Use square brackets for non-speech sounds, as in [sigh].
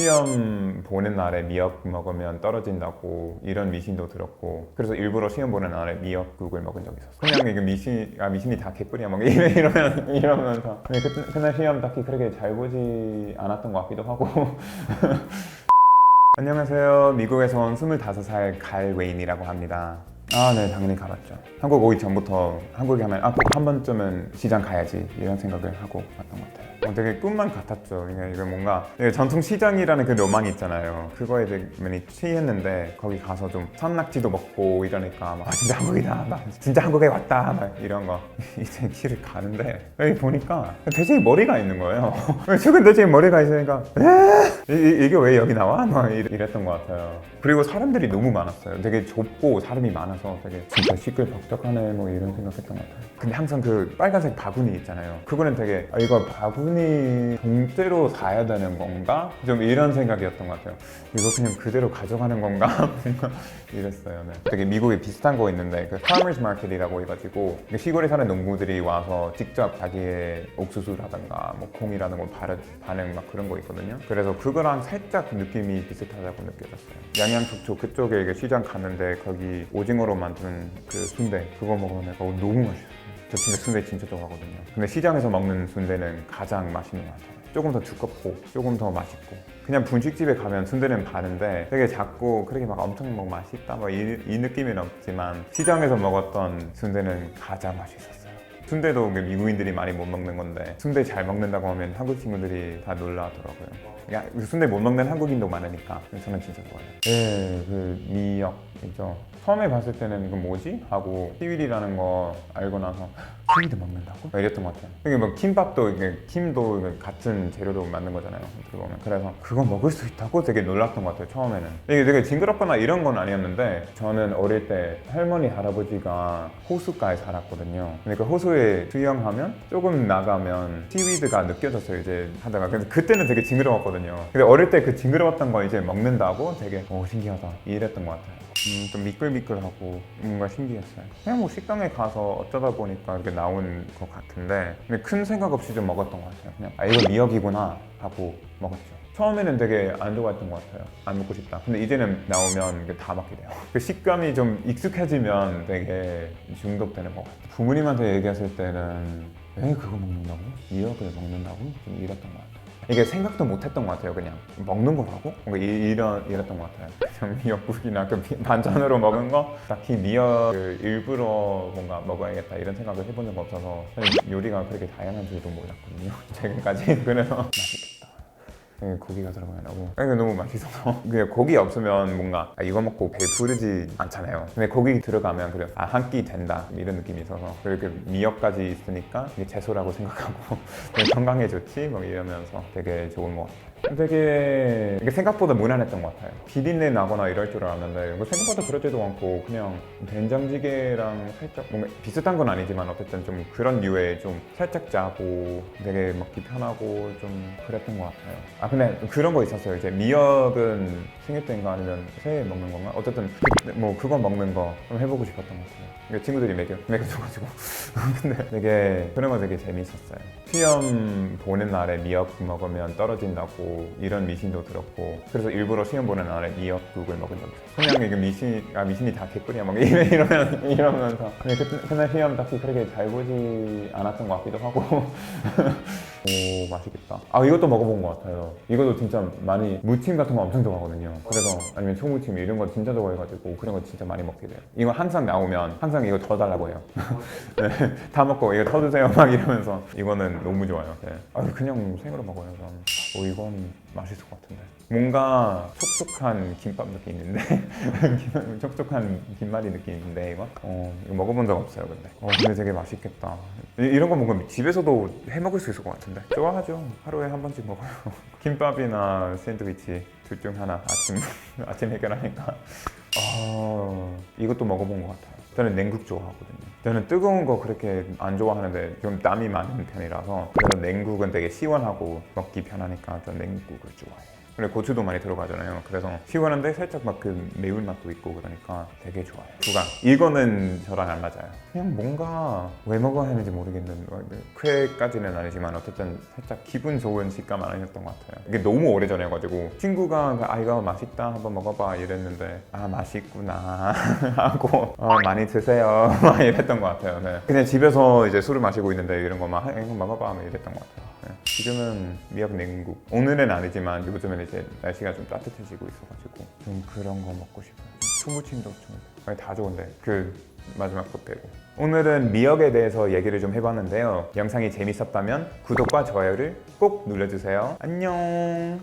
시험 보는 날에 미역 먹으면 떨어진다고 이런 미신도 들었고 그래서 일부러 시험 보는 날에 미역국을 먹은 적이 있었어. 그냥 이거 미신 아 미신이 다 개뿔이야 막 이러- 이러면 이러면서 근데 그, 그날 시험 딱히 그렇게 잘 보지 않았던 것 같기도 하고. [laughs] 안녕하세요. 미국에서 온 25살 갈 웨인이라고 합니다. 아, 네, 당연히 가봤죠. 한국 오기 전부터 한국에 가면 아, 꼭 한 번쯤은 시장 가야지 이런 생각을 하고 왔던 것 같아요. 어, 되게 꿈만 같았죠. 이게, 이게 뭔가 이게 전통 시장이라는 그 로망이 있잖아요. 그거에 되게 많이 취했는데 거기 가서 좀 산낙지도 먹고 이러니까 막, 아, 진짜 한국이다. 막 진짜 한국에 왔다. 막 이런 거. [laughs] 이제 길을 가는데 여기 보니까 돼지 머리가 있는 거예요. [laughs] 최근 돼지 머리가 있으니까 에? 이, 이게 왜 여기 나와? 막 이랬던 것 같아요. 그리고 사람들이 너무 많았어요. 되게 좁고 사람이 많아서 되게 진짜 시끌벅적하네 뭐 이런 생각했던 것 같아요. 근데 항상 그 빨간색 바구니 있잖아요. 그거는 되게 아, 이거 바구니 봉대로 사야 되는 건가? 좀 이런 생각이었던 것 같아요. 이거 그냥 그대로 가져가는 건가? [laughs] 이랬어요. 네. 되게 미국에 비슷한 거 있는데 그 farmers market이라고 해가지고 그 시골에 사는 농부들이 와서 직접 자기의 옥수수라든가 뭐 콩이라는 걸 바르, 파는 막 그런 거 있거든요. 그래서 그거랑 살짝 느낌이 비슷하다고 느껴졌어요. 양양북초 그쪽에 시장 갔는데 거기 오징어로 만든 그 순대 그거 먹으면 어, 너무 맛있어요. 저 진짜 순대 진짜 좋아하거든요. 근데 시장에서 먹는 순대는 가장 맛있는 것 같아요. 조금 더 두껍고 조금 더 맛있고 그냥 분식집에 가면 순대는 파는데 되게 작고 그렇게 막 엄청 뭐 맛있다 뭐이 느낌은 없지만 시장에서 먹었던 순대는 가장 맛있었어요. 순대도 그 미국인들이 많이 못 먹는 건데 순대 잘 먹는다고 하면 한국 친구들이 다 놀라더라고요. 야, 그 순대 못 먹는 한국인도 많으니까 저는 진짜 좋아해요. 예, 그 미역이죠. 처음에 봤을 때는 이거 뭐지? 하고 시위리라는 거 알고 나서 시위도 먹는다고? 막 이랬던 것 같아요. 이게 뭐 김밥도 이게 김도 같은 재료로 만든 거잖아요. 어떻게 보면 그래서 그거 먹을 수 있다고 되게 놀랐던 것 같아요. 처음에는 이게 되게 징그럽거나 이런 건 아니었는데 저는 어릴 때 할머니 할아버지가 호숫가에 살았거든요. 근데 그 호수에 수영하면 조금 나가면 시위드가 느껴졌어요. 이제 하다가 근데 그때는 되게 징그러웠거든요. 근데 어릴 때 그 징그러웠던 거 이제 먹는다고 되게 오 신기하다 이랬던 것 같아요. 음, 좀 미끌미끌하고 뭔가 신기했어요. 그냥 뭐 식당에 가서 어쩌다 보니까 이렇게 나온 것 같은데 근데 큰 생각 없이 좀 먹었던 것 같아요. 그냥 아 이거 미역이구나 하고 먹었죠. 처음에는 되게 안 좋아했던 것 같아요. 안 먹고 싶다. 근데 이제는 나오면 이게 다 먹게 돼요. 그 식감이 좀 익숙해지면 되게 중독되는 것 같아요. 부모님한테 얘기했을 때는 에 그거 먹는다고? 미역을 먹는다고? 좀 이랬던 것 같아요. 이게 생각도 못했던 것 같아요. 그냥 먹는 거라고? 뭔가 이, 런 이랬던 것 같아요. [laughs] 그냥 미역국이나 그 미- 반찬으로 먹은 거 딱히 미역을 일부러 뭔가 먹어야겠다 이런 생각을 해본 적 없어서 사실 요리가 그렇게 다양한 줄도 몰랐거든요. [laughs] 지금까지 그래서 맛있겠 다. 네, 고기가 들어가냐고. 이게 너무 맛있어서. [laughs] 그냥 고기 없으면 뭔가 아, 이거 먹고 배부르지 않잖아요. 근데 고기 들어가면 그래 아 한 끼 된다 이런 느낌이 있어서 그리고 그 미역까지 있으니까 이게 채소라고 [laughs] 생각하고 [laughs] 건강에 좋지 막 이러면서 되게 좋은 것 같아요. 되게 생각보다 무난했던 것 같아요. 비린내 나거나 이럴 줄 알았는데 생각보다 그러지도 않고 그냥 된장찌개랑 살짝 뭔가 비슷한 건 아니지만 어쨌든 좀 그런 류의 좀 살짝 짜고 되게 먹기 편하고 좀 그랬던 것 같아요. 아 근데 그런 거 있었어요. 이제 미역은 생일 때인가 아니면 새해 먹는 건가? 어쨌든 그- 뭐 그거 먹는 거좀 해보고 싶었던 것 같아요. 친구들이 먹여 먹여줘가지고 [laughs] 근데 되게 그런 거 되게 재밌었어요. 시험 보는 날에 미역 먹으면 떨어진다고 이런 미신도 들었고 그래서 일부러 시험 보는 날에 미역국을 먹은 적이 있어요. 그냥 이게 미신 아 미신이 다 개뿔이야 막 이래 이러면 이러면서 근데 그, 그날 시험 딱히 그렇게 잘 보지 않았던 것 같기도 하고 [laughs] 오 맛있겠다. 아 이것도 먹어본 것 같아요. 이것도 진짜 많이 무침 같은 거 엄청 좋아하거든요. 그래서 아니면 초무침 이런 거 진짜 좋아해가지고 그런 거 진짜 많이 먹게 돼요. 이거 항상 나오면 항상 이거 더 달라고 해요. [laughs] 네, 다 먹고 이거 더 주세요 막 이러면서 이거는 너무 좋아요. 네. 아 그냥 생으로 먹어요. 저는. 오 이건 맛있을 것 같은데. 뭔가 촉촉한 김밥 느낌 있는데? [laughs] 촉촉한 김말이 느낌 있는데 이거? 어 이거 먹어본 적 없어요 근데. 어 근데 되게 맛있겠다. 이, 이런 거 먹으면 집에서도 해 먹을 수 있을 것 같은데? 좋아하죠. 하루에 한 번씩 먹어요. [laughs] 김밥이나 샌드위치 둘 중 하나 아침 [laughs] 아침 해결하니까. 아 이것도 먹어본 것 같아요 저는 냉국 좋아하거든요. 저는 뜨거운 거 그렇게 안 좋아하는데 좀 땀이 많은 편이라서 그래서 냉국은 되게 시원하고 먹기 편하니까 전 냉국을 좋아해요 그리고 고추도 많이 들어가잖아요. 그래서 시원한데 살짝 막 그 매운 맛도 있고 그러니까 되게 좋아요. 두강 이거는 저랑 안 맞아요. 그냥 뭔가 왜 먹어야 하는지 모르겠는 쾌까지는 아니지만 어쨌든 살짝 기분 좋은 식감 아니었던 것 같아요. 이게 너무 오래 전에 가지고 친구가 그, 아 이거 맛있다 한번 먹어봐 이랬는데 아 맛있구나 [laughs] 하고 어, 많이 드세요 [laughs] 막 이랬던 것 같아요. 네. 그냥 집에서 이제 술을 마시고 있는데 이런 거막 이거 먹어봐 막 이랬던 것 같아요. 네. 지금은 미역 냉국 오늘은 아니지만 요즘은 이제 날씨가 좀 따뜻해지고 있어가지고 좀 그런 거 먹고 싶어요. 초무침도 좀 아니, 다 좋은데 그 마지막 거 빼고 오늘은 미역에 대해서 얘기를 좀 해봤는데요. 영상이 재밌었다면 구독과 좋아요를 꼭 눌러주세요. 안녕.